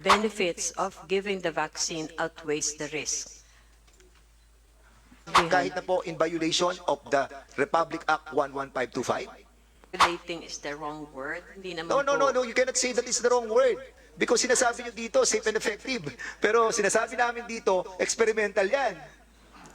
benefits of giving the vaccine outweighs the risk. Kahit na po in violation of the Republic Act 11525? Regulating is the wrong word. Hindi naman No, no, no, no, you cannot say that is the wrong word. Because sinasabi nyo dito, safe and effective. Pero sinasabi namin dito, experimental yan.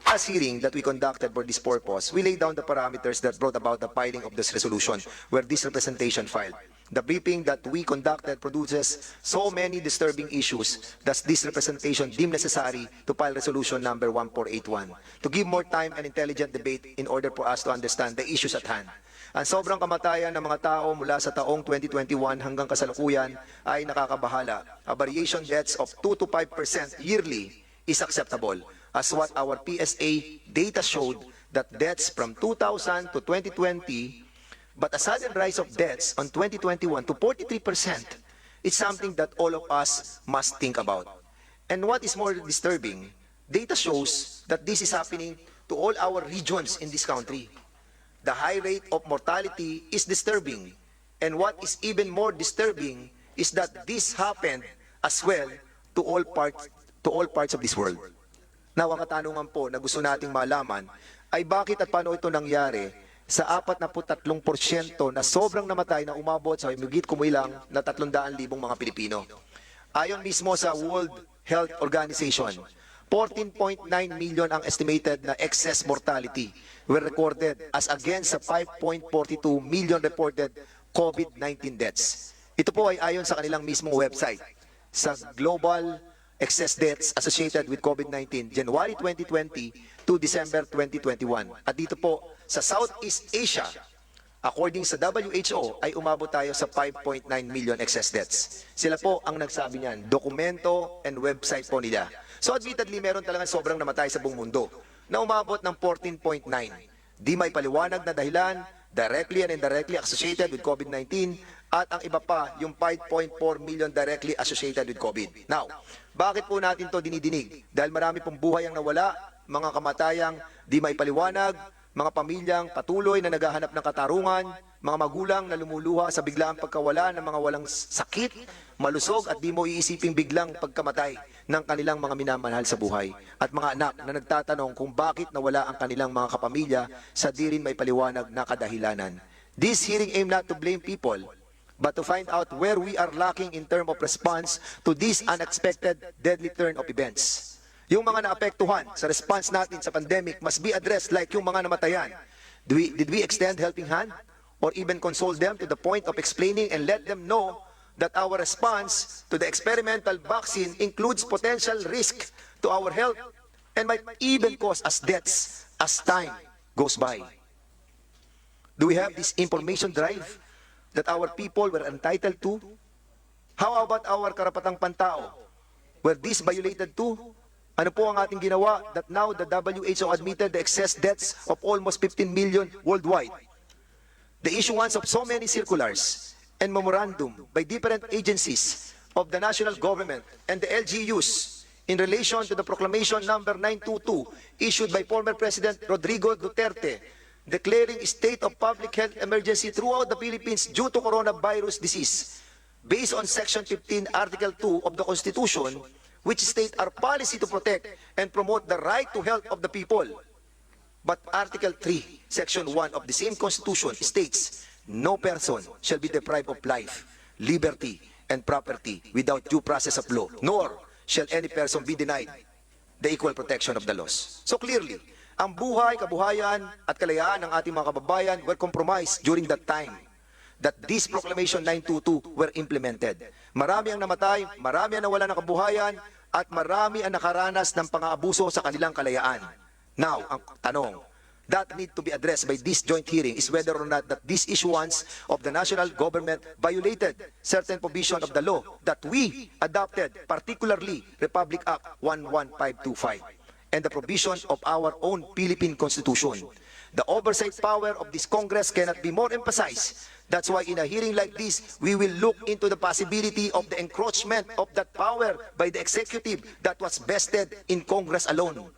As hearing that we conducted for this purpose, we laid down the parameters that brought about the filing of this resolution where this representation filed. The briefing that we conducted produces so many disturbing issues that this representation deemed necessary to file resolution number 1481 to give more time and intelligent debate in order for us to understand the issues at hand. Ang sobrang kamatayan ng mga tao mula sa taong 2021 hanggang kasalukuyan ay nakakabahala. A variation deaths of 2 to 5% yearly is acceptable as what our PSA data showed that deaths from 2000 to 2020 but a sudden rise of deaths on 2021 to 43% is something that all of us must think about. And what is more disturbing, data shows that this is happening to all our regions in this country. The high rate of mortality is disturbing. And what is even more disturbing is that this happened as well to all parts to all parts of this world. Now, ang katanungan po na gusto nating malaman ay bakit at paano ito nangyari sa 43% na sobrang namatay na umabot sa himigit kumuilang na 300,000 mga Pilipino. Ayon mismo sa World Health Organization, 14.9 million ang estimated na excess mortality were recorded as against sa 5.42 million reported COVID-19 deaths. Ito po ay ayon sa kanilang mismong website sa Global Excess Deaths Associated with COVID-19 January 2020 to December 2021. At dito po sa Southeast Asia, According sa WHO, ay umabot tayo sa 5.9 million excess deaths. Sila po ang nagsabi niyan, dokumento and website po nila. So admittedly, meron talagang sobrang namatay sa buong mundo na umabot ng 14.9. Di may paliwanag na dahilan, directly and indirectly associated with COVID-19 at ang iba pa, yung 5.4 million directly associated with COVID. Now, bakit po natin to dinidinig? Dahil marami pong buhay ang nawala, mga kamatayang di may paliwanag, mga pamilyang patuloy na naghahanap ng katarungan, mga magulang na lumuluha sa biglaang pagkawala ng mga walang sakit, malusog at di mo iisiping biglang pagkamatay ng kanilang mga minamahal sa buhay, at mga anak na nagtatanong kung bakit nawala ang kanilang mga kapamilya sa di rin may paliwanag na kadahilanan. This hearing aim not to blame people, but to find out where we are lacking in term of response to this unexpected deadly turn of events. Yung mga naapektuhan sa response natin sa pandemic must be addressed like yung mga namatayan. Do we, did we extend helping hand or even console them to the point of explaining and let them know that our response to the experimental vaccine includes potential risk to our health and might even cause us deaths as time goes by? Do we have this information drive that our people were entitled to? How about our karapatang pantao? Were this violated too? Ano po ang ating ginawa that now the WHO admitted the excess deaths of almost 15 million worldwide? The issuance of so many circulars and memorandum by different agencies of the national government and the LGUs in relation to the proclamation number 922 issued by former President Rodrigo Duterte declaring a state of public health emergency throughout the Philippines due to coronavirus disease based on Section 15, Article 2 of the Constitution, which state our policy to protect and promote the right to health of the people. But Article 3, Section 1 of the same Constitution states, no person shall be deprived of life, liberty, and property without due process of law, nor shall any person be denied the equal protection of the laws. So clearly, ang buhay, kabuhayan, at kalayaan ng ating mga kababayan were compromised during that time that this Proclamation 922 were implemented. Marami ang namatay, marami ang nawala ng kabuhayan, at marami ang nakaranas ng pang-aabuso sa kanilang kalayaan. Now, ang tanong, that need to be addressed by this joint hearing is whether or not that this issuance of the national government violated certain provision of the law that we adopted, particularly Republic Act 11525 and the provision of our own Philippine Constitution. The oversight power of this Congress cannot be more emphasized. That's why in a hearing like this, we will look into the possibility of the encroachment of that power by the executive that was vested in Congress alone.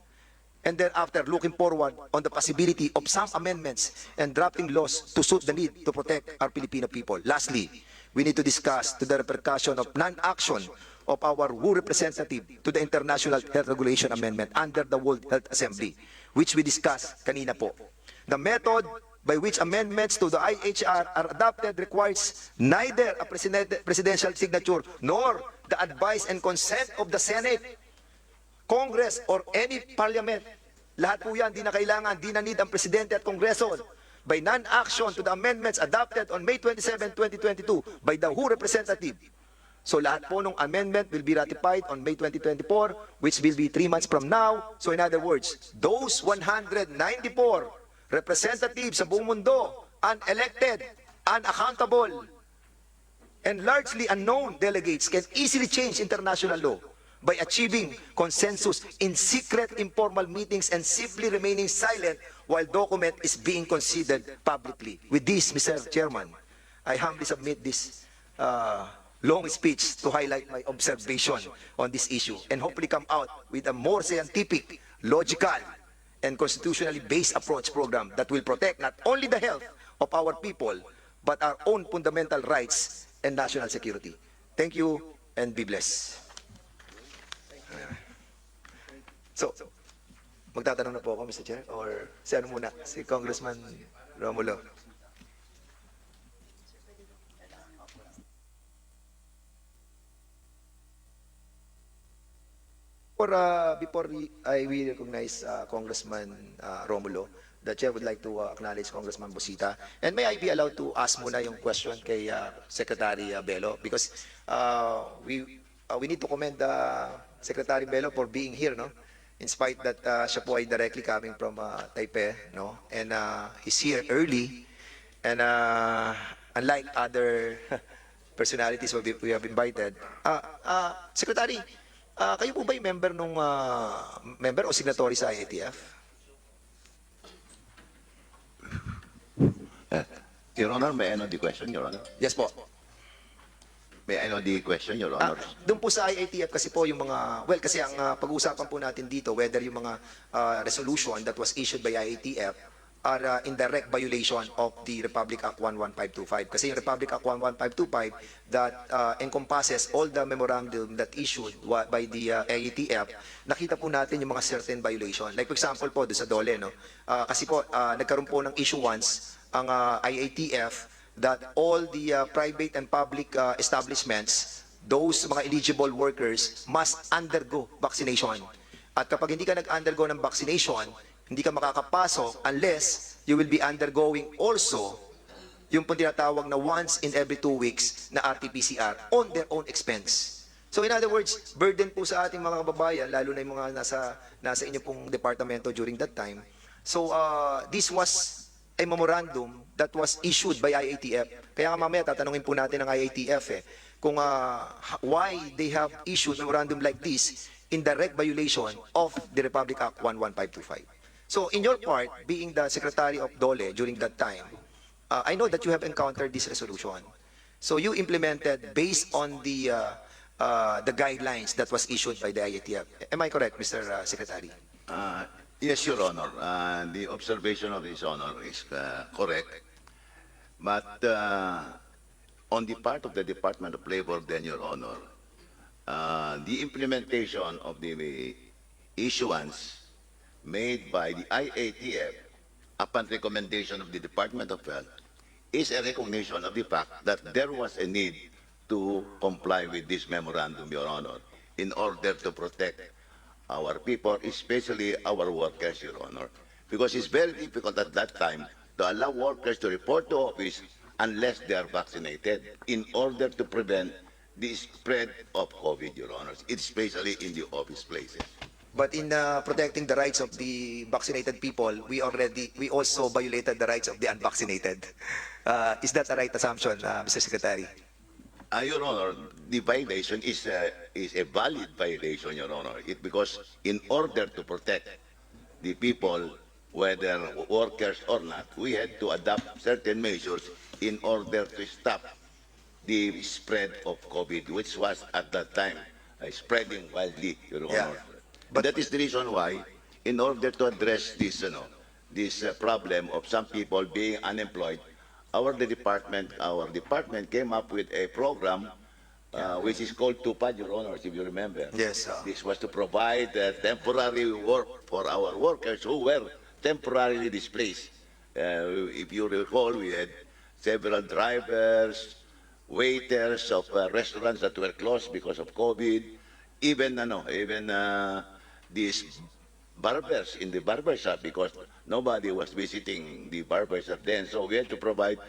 And thereafter, looking forward on the possibility of some amendments and drafting laws to suit the need to protect our Filipino people. Lastly, we need to discuss to the repercussion of non-action of our WHO representative to the International Health Regulation Amendment under the World Health Assembly, which we discussed kanina po. The method by which amendments to the IHR are adopted requires neither a president- presidential signature nor the advice and consent of the Senate, Congress, or any parliament. Lahat po yan, di na kailangan, di na need ang presidente at kongreso. By non-action to the amendments adopted on May 27, 2022 by the WHO representative. So lahat po ng amendment will be ratified on May 2024, which will be three months from now. So in other words, those 194 representatives sa buong mundo, unelected, unaccountable, and largely unknown delegates can easily change international law by achieving consensus in secret informal meetings and simply remaining silent while document is being considered publicly. With this, Mr. Chairman, I humbly submit this uh, long speech to highlight my observation on this issue and hopefully come out with a more scientific, logical, and constitutionally based approach program that will protect not only the health of our people, but our own fundamental rights and national security. Thank you and be blessed. So, magtatanong na po ako, Mr. Chair, or si ano muna, si Congressman Romulo. Before, uh, before I we recognize uh, Congressman uh, Romulo, the chair would like to uh, acknowledge Congressman Busita. And may I be allowed to ask muna yung question kay uh, Secretary uh, Bello because uh, we uh, we need to commend uh, Secretary Bello for being here, no? In spite that uh, siya po ay directly coming from uh, Taipei, no? And uh, he's here early and uh, unlike other personalities we have invited, uh, uh, Secretary, Ah, kayo po ba yung member nung ah, member o signatory sa IATF? Uh, Your Honor, may I know the question, Your Honor? Yes po. May I know the question, Your Ah, Honor? doon po sa IATF kasi po yung mga well kasi ang ah, pag-uusapan po natin dito whether yung mga ah, resolution that was issued by IATF are ah, in direct violation of the Republic Act 11525 kasi yung Republic Act 11525 that ah, encompasses all the memorandum that issued by the ah, IATF nakita po natin yung mga certain violation. Like for example po doon sa DOLE no? Ah, kasi po ah, nagkaroon po ng issuance ang ah, IATF that all the uh, private and public uh, establishments, those mga eligible workers must undergo vaccination. At kapag hindi ka nag-undergo ng vaccination, hindi ka makakapasok unless you will be undergoing also yung pong tinatawag na once in every two weeks na RT-PCR on their own expense. So in other words, burden po sa ating mga kababayan, lalo na yung mga nasa, nasa inyo pong departamento during that time. So uh, this was a memorandum that was issued by IATF. Kaya nga mamaya tatanungin po natin ng IATF eh, kung uh, why they have issued memorandum like this in direct violation of the Republic Act 11525. So in your part, being the Secretary of DOLE during that time, uh, I know that you have encountered this resolution. So you implemented based on the uh, uh, the guidelines that was issued by the IATF. Am I correct, Mr. uh, Secretary? Uh, Yes, Your Honor. Uh, The observation of His Honor is uh, correct. But uh, on the part of the Department of Labor, then, Your Honor, uh, the implementation of the issuance made by the IATF upon recommendation of the Department of Health is a recognition of the fact that there was a need to comply with this memorandum, Your Honor, in order to protect our people, especially our workers, Your Honor. Because it's very difficult at that time to allow workers to report to office unless they are vaccinated in order to prevent the spread of COVID, Your Honor, especially in the office places. But in uh, protecting the rights of the vaccinated people, we already we also violated the rights of the unvaccinated. Uh, is that a right assumption, uh, Mr. Secretary? Uh, Your Honor, the violation is a, is a valid violation, Your Honor. It, because in order to protect the people, whether workers or not, we had to adopt certain measures in order to stop the spread of COVID, which was at that time uh, spreading widely, Your Yeah. But- that is the reason why, in order to address this, you know, this uh, problem of some people being unemployed, our the department, our department came up with a program uh, which is called TUPAD, Your Honors, if you remember. Yes, sir. This was to provide uh, temporary work for our workers who were temporarily displaced. Uh, if you recall, we had several drivers, waiters of uh, restaurants that were closed because of COVID, even ano, even uh, these barbers in the barber shop because nobody was visiting the barber shop then. So we had to provide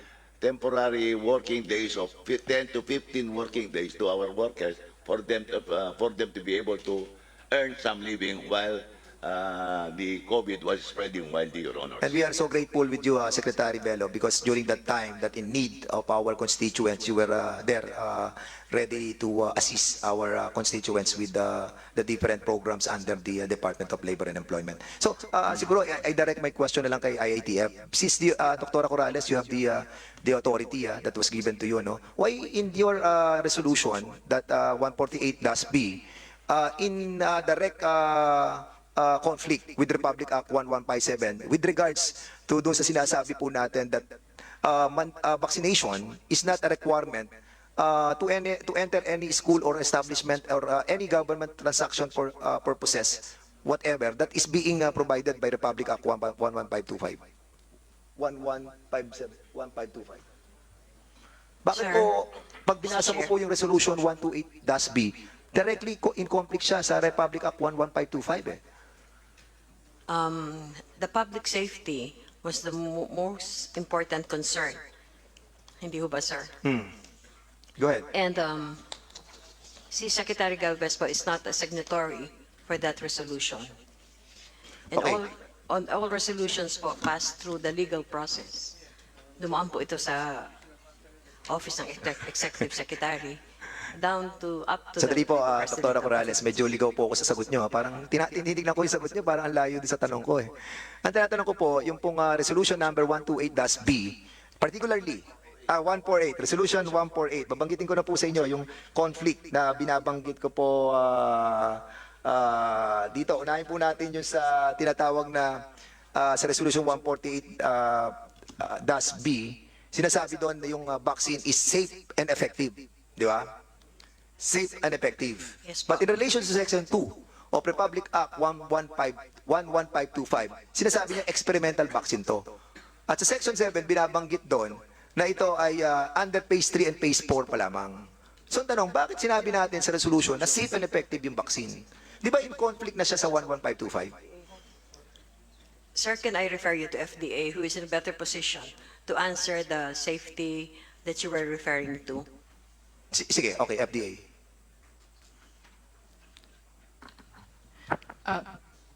temporary working days of 10 to 15 working days to our workers for them to, uh, for them to be able to earn some living while uh, the COVID was spreading widely, Your Honor. And we are so grateful with you, uh, Secretary Bello, because during that time that in need of our constituents, you were uh, there uh, ready to uh, assist our uh, constituents with uh, the different programs under the uh, Department of Labor and Employment. So, uh, siguro, I, I direct my question na lang kay. Since, the, uh, Dr. Corrales, you have the, uh, the authority uh, that was given to you, no? Why in your uh, resolution that uh, 148-B, uh, in uh, direct uh, uh, conflict with Republic Act 1157 with regards to doon sa sinasabi po natin that uh, man, uh, vaccination is not a requirement uh, to any to enter any school or establishment or uh, any government transaction for uh, purposes whatever that is being uh, provided by Republic Act 11525 1157 1525 Bakit Sir. po pag binasa mo po yung resolution 128-B directly in conflict siya sa Republic Act 11525 eh Um, the public safety was the mo- most important concern. Hindi ho ba, sir? Go ahead. And um, si Secretary Galvez po is not a signatory for that resolution. And Okay. all, on all resolutions po passed through the legal process. Dumaan po ito sa Office ng Exec- Executive Secretary down to up to Sandali po, uh, President Dr. Corrales, medyo ligaw po ako sa sagot nyo. ha. Parang tina- tinitignan ko yung sagot nyo, parang ang layo din sa tanong ko eh. Ang tinatanong ko po, yung pong uh, resolution number 128-B, particularly, ah 148, resolution 148, babanggitin ko na po sa inyo yung conflict na binabanggit ko po ah, ah, dito. Unahin po natin yung sa tinatawag na ah, sa resolution 148 ah, ah, dash B, sinasabi doon na yung ah, vaccine is safe and effective. Di ba? Safe and effective. Yes, But in relation to Section 2 of Republic Act 115, 11525, sinasabi niya experimental vaccine to. At sa Section 7, binabanggit doon na ito ay uh, under Phase 3 and Phase 4 pa lamang. So ang tanong, bakit sinabi natin sa resolution na safe and effective yung vaccine? Di ba in conflict na siya sa 11525? Sir, can I refer you to FDA, who is in a better position to answer the safety that you were referring to? S- Sige, okay, FDA.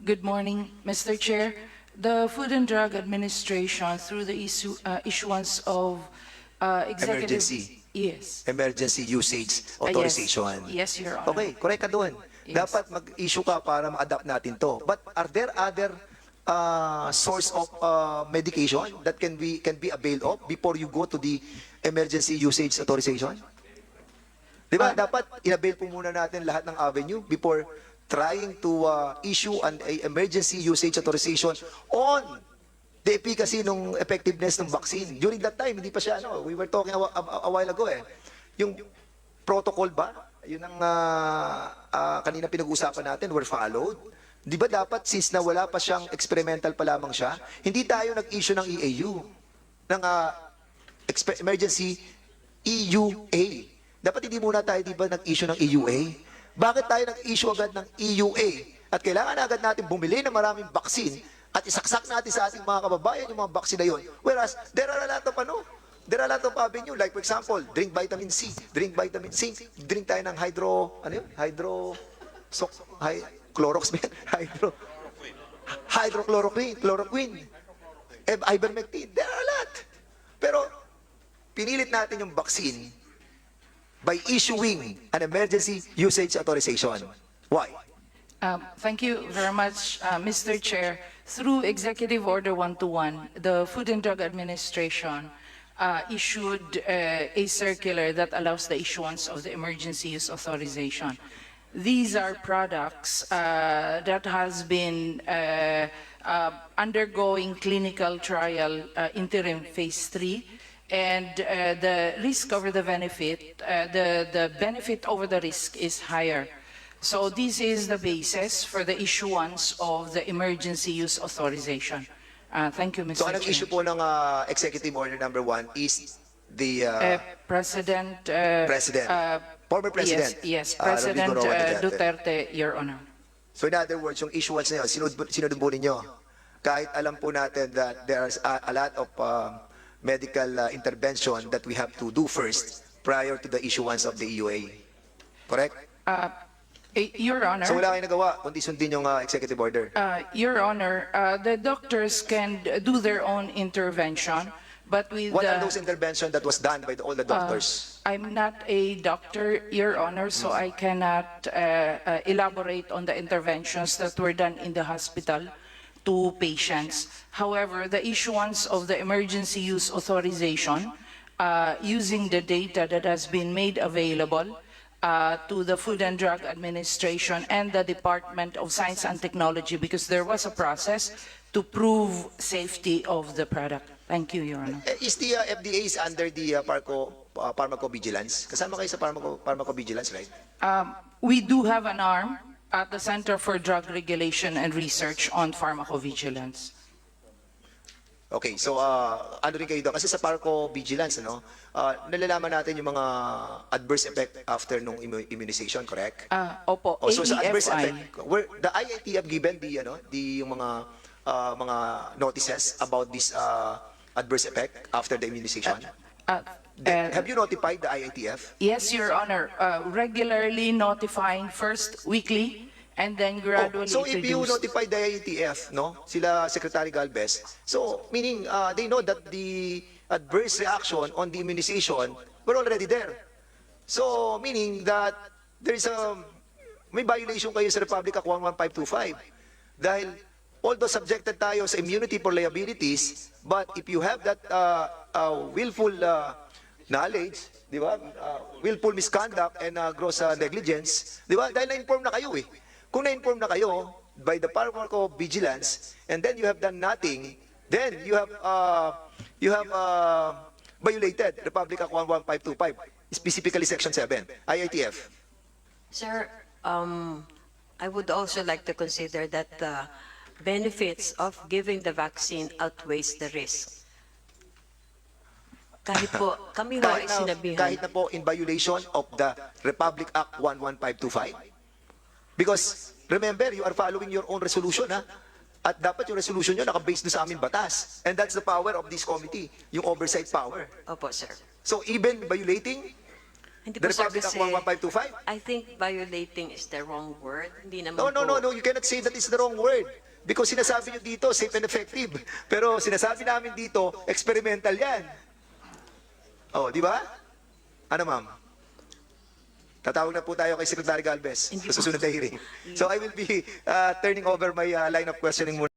Good morning, Mr. Chair. The Food and Drug Administration, through the issue, uh, issuance of uh, executive... Emergency. Yes. Emergency Usage Uh, yes. Authorization. Yes, Your Honor. Okay, correct ka doon. Yes. Dapat mag-issue ka para ma-adapt natin to. But are there other uh, source of uh, medication that can be can be availed of before you go to the emergency usage authorization? Di ba? Dapat inabail po muna natin lahat ng avenue before trying to uh, issue an emergency usage authorization on the efficacy ng effectiveness ng vaccine. During that time, hindi pa siya, ano, we were talking a, a, a while ago eh. Yung protocol ba? Yun ang ah, ah, kanina pinag-usapan natin, were followed. Di ba dapat, since na wala pa siyang experimental pa lamang siya, hindi tayo nag-issue ng EAU, ng expe- emergency EUA. Dapat hindi muna tayo, di ba, nag-issue ng EUA? Bakit tayo nag-issue agad ng EUA? At kailangan agad natin bumili ng maraming vaccine at isaksak natin sa ating mga kababayan yung mga vaccine na yun. Whereas, there are a lot of ano, there are a lot of avenue. Like for example, drink vitamin C, drink vitamin C, drink tayo ng hydro, ano yun? Hydro, so, hy, Clorox yan? Hydro, hydrochloroquine, chloroquine, eh, ivermectin. There are a lot. Pero, pinilit natin yung vaccine by issuing an emergency usage authorization. Why? Um, Thank you very much, uh, Mr. Chair. Through Executive Order 121, the Food and Drug Administration uh, issued uh, a circular that allows the issuance of the emergency use authorization. These are products uh, that has been uh, uh, undergoing clinical trial uh, interim phase three, and uh, the risk over the benefit, uh, the, the benefit over the risk is higher. So this is the basis for the issuance of the emergency use authorization. Uh, Thank you, Mr. So anong Chair. issue po ng ah, Executive Order Number 1 is the ah, Uh, President. uh, President. uh, Former President. Yes, yes, uh, President Roa uh, Duterte. Duterte, Your Honor. So in other words, yung issuance na yun, sinud sinudumbo ninyo. Kahit alam po natin that there's a, a lot of uh, medical uh, intervention that we have to do first prior to the issuance of the EUA. Correct? Uh, eh, Your Honor. So wala kayong nagawa, kundi sundin yung uh, executive order. Uh, Your Honor, uh, the doctors can do their own intervention, but with What the... are those intervention that was done by the, all the doctors? I'm not a doctor, Your Honor, so I cannot uh, uh, elaborate on the interventions that were done in the hospital to patients. However, the issuance of the emergency use authorization, uh, using the data that has been made available uh, to the Food and Drug Administration and the Department of Science and Technology, because there was a process to prove safety of the product. Thank you, Your Honor. Eh, Is the uh, FDA is under the uh, Parco, uh, Pharmacovigilance? Kasama kayo sa Pharmaco, Pharmacovigilance, right? Um, We do have an arm at the Center for Drug Regulation and Research on Pharmacovigilance. Okay, so uh, ano rin kayo doon? Kasi sa Pharmacovigilance, ano, uh, nalalaman natin yung mga adverse effect after nung immu- immunization, correct? Ah, Opo, Oh, so sa adverse effect, where the IITF given the ano, the yung mga uh, mga notices about this uh, adverse effect after the immunization? Uh, Uh, have you notified the IITF? Yes, Your Honor, uh, regularly notifying first weekly and then gradually Oh, so if you reduced. notify the IITF, no, sila Secretary Galvez, so meaning uh, they know that the adverse reaction on the immunization were already there. So meaning that there is a may violation kayo sa Republic Act 11525 dahil although subjected tayo sa immunity for liabilities, but if you have that uh, uh, willful uh, knowledge, di ba? Uh, willful misconduct and uh, gross uh, negligence, di ba? Dahil na-inform na kayo eh. Kung na-inform na kayo by the pharmacovigilance and then you have done nothing, then you have uh, you have uh, violated Republic Act 11525, specifically Section 7, IITF. Sir, um, I would also like to consider that the benefits of giving the vaccine outweighs the risk. Kahit po, kami ho ay kahit na, sinabihan. kahit na po in violation of the Republic Act 11525. Because remember, you are following your own resolution ha. At dapat yung resolution nyo naka-base doon sa aming batas. And that's the power of this committee, yung oversight power. Opo, sir. So even violating Hindi the po, sir, Republic Act kasi 11525? I think violating is the wrong word. Hindi naman No, no, po. no, no, you cannot say that is the wrong word. Because sinasabi nyo dito, safe and effective. Pero sinasabi namin dito, experimental yan. Oh, di ba? Ano, ma'am? Tatawag na po tayo kay Secretary Galvez sa susunod na hearing. So I will be uh, turning over my uh, line of questioning muna.